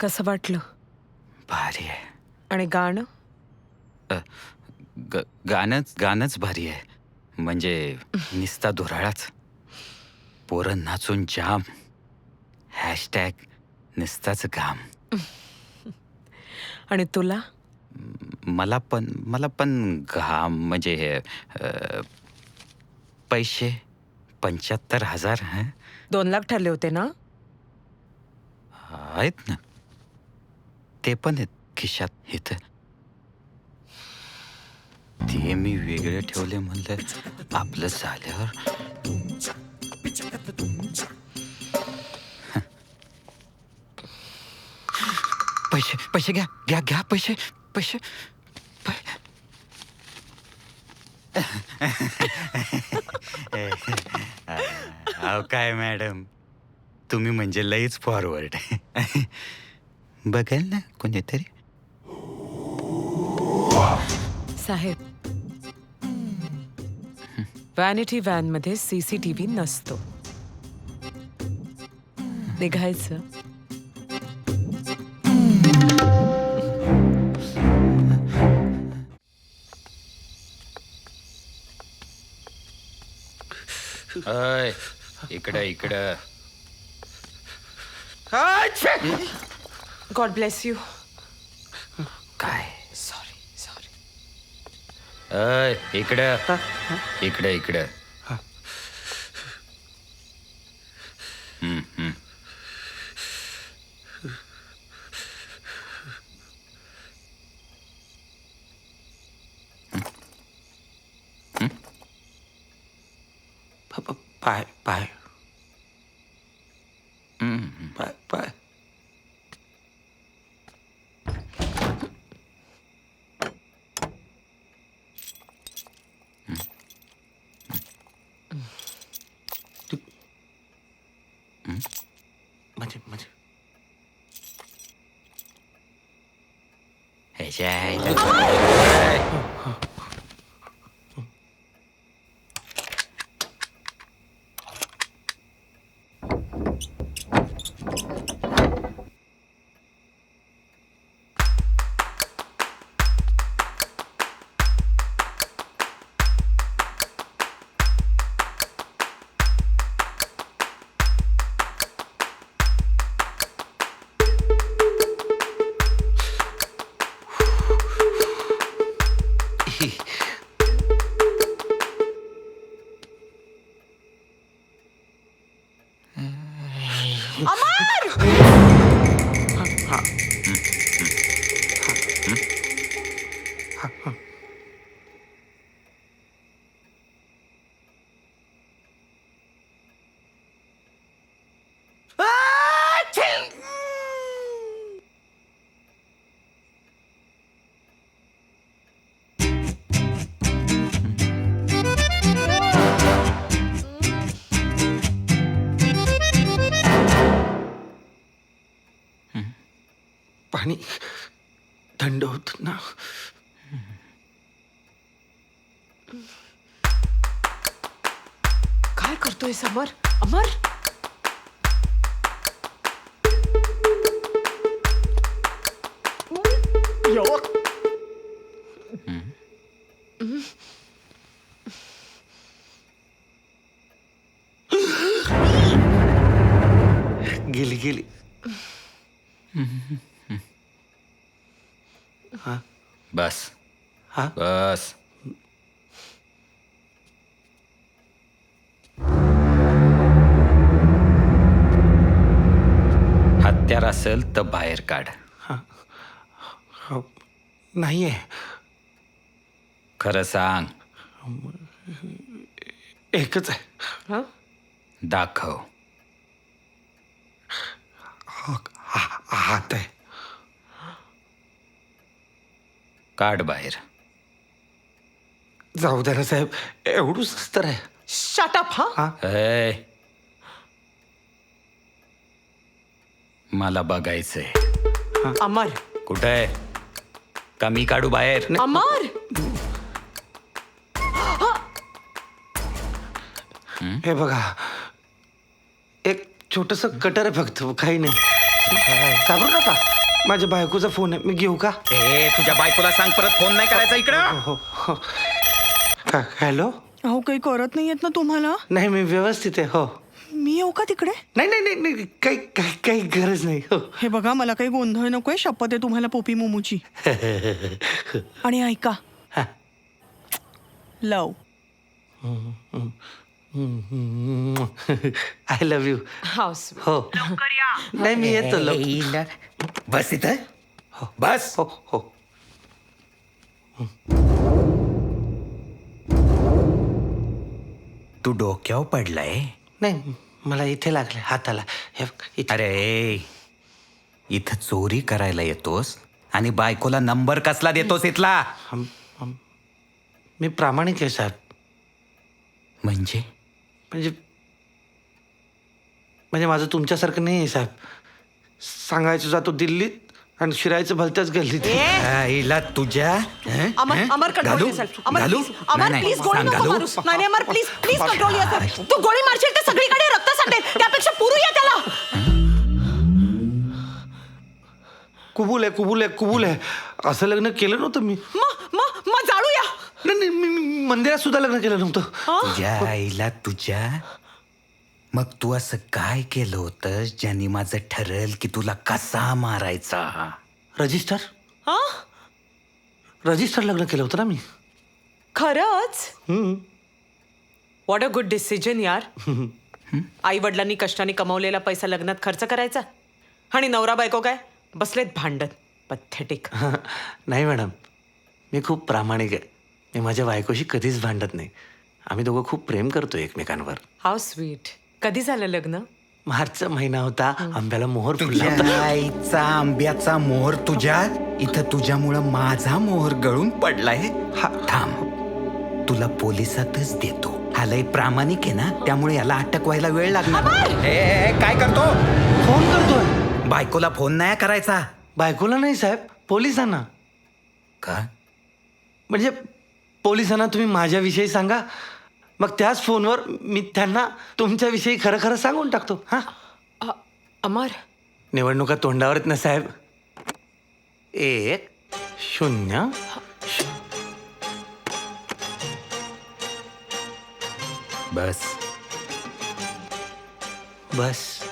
कसं वाटलं भारी आहे आणि गाणं ग गाणंच गाणंच भारी आहे. म्हणजे निस्ता धुराळाच. पोरं नाचून जाम. हॅशटॅग निस्ताच घाम. आणि तुला? मला पण मला पण घाम. म्हणजे अ, पैसे पंच्याहत्तर हजार हं? दोन लाख ठरले होते ना? आहेत ना. ते पण आहेत खिशात इथं. ते मी वेगळे ठेवले म्हणलं आपलं झाल्यावर पैसे पैसे घ्या घ्या घ्या पैसे पैसे. पै- अहो काय मॅडम? तुम्ही म्हणजे लईच फॉरवर्ड बघेल ना कोणीतरी. साहेब व्हॅनिटी व्हॅनमध्ये सीसीटीव्ही नसतो. निघायचं. अय इकडं इकडं. गॉड ब्लेस यू काय? अय इकडं. इकडं इकडं. हम्म, हम्म. पाय पाय हम्म. पाय पाय म्हणजे म्हणजे ह्याच्या आईला- ना काय करतोय समर अमर गेली गेली बस हा बस हत्यार असेल तर बाहेर काढ हो नाही आहे खरं सांग एकच आहे हा दाखव हा- हा- हात आहे काढ बाहेर. जाऊ द्या ना साहेब एवढूच तर आहे. शटअप हा हा? ए, मला बघायचंय. अमर. कुठं आहे? कमी काढू बाहेर? अमर. हे? बघा एक छोटस कटर आहे फक्त काही नाही. घाबरू नका? माझ्या बायकोचा फोन आहे. मी घेऊ का? ए तुझ्या बायकोला सांग परत फोन नाही करायचा इकडं. हो हो हा, हॅलो? अहो काही करत नाही येत ना तुम्हाला? नाही मी व्यवस्थित आहे हो. मी येऊ का तिकडे? नाही नाही नाही नाही काही काही काही गरज नाही हो. हे बघा मला काही गोंधळ नकोय शपथ आहे तुम्हाला पोपी मोमूची. आणि ऐका. हा. Love. I love you house. हो. नाही मी येतो लव ए, बस इथं. बस. हो हो. तू डोक्यावर पडलाय? नाही मला इथे लागले हाताला. हे बघ, इथे. अरे इथं चोरी करायला येतोस आणि बायकोला नंबर कसला देतोस इथला? हम- हम- मी प्रामाणिक आहे साहेब. म्हणजे? म्हणजे म्हणजे माझं तुमच्यासारखं नाही आहे साहेब सांगायचं जातो दिल्लीत आणि शिरायचं भलत्याच गल्लीत आईला तुझ्या हं? अमर हं? अमर कंट्रोल घालू? yourself. अमर घालू? प्लीज अमर नाही, नाही, प्लीज गोळी सांग, नको घालू? मारूस नाही नाही, Amar please please control yourself. तू गोळी मारशील तर सगळीकडे रक्त सांडेल त्यापेक्षा पुरूया त्याला कुबूल आहे कुबूल आहे कुबूल आहे असं लग्न केलं नव्हतं मी मग मग मग नाही नाही मी मी मंदिरात सुद्धा लग्न केलं नव्हतं. तुझ्या आईला तुझ्या? मग तू असं काय केलं होतं ज्याने माझं ठरल की तुला कसा मारायचा? रजिस्टर? हा? रजिस्टर लग्न केलं होतं ना मी. खरंच? हम्म. व्हॉट अ गुड डिसिजन यार. आई वडिलांनी कष्टाने कमवलेला पैसा लग्नात खर्च करायचा? आणि नवरा बायको काय? बसलेत भांडत पथेटिक नाही मॅडम. मी खूप प्रामाणिक आहे. मी माझ्या बायकोशी कधीच भांडत नाही. आम्ही दोघं खूप प्रेम करतो एकमेकांवर. हाऊ स्वीट कधी झालं लग्न? मार्चचा महिना होता. आंब्याला मोहर फुलला होता. आईचा आंब्याचा मोहर तुझ्या? इथं तुझ्यामुळं माझा मोहर गळून पडलाय. हा थांब. तुला पोलिसातच देतो. हा लय प्रामाणिक आहे ना? त्यामुळे याला अटक व्हायला वेळ लागणार. ए, ए, काय करतो? फोन करतोय. बायकोला फोन नाही करायचा? बायकोला नाही साहेब पोलिसांना. का? म्हणजे पोलिसांना तुम्ही माझ्याविषयी सांगा. मग त्याच फोनवर मी त्यांना तुमच्याविषयी खरं खरं सांगून टाकतो. हां? अ- अमर. निवडणुका तोंडावर आहेत ना साहेब? एक शून्य. बस. बस.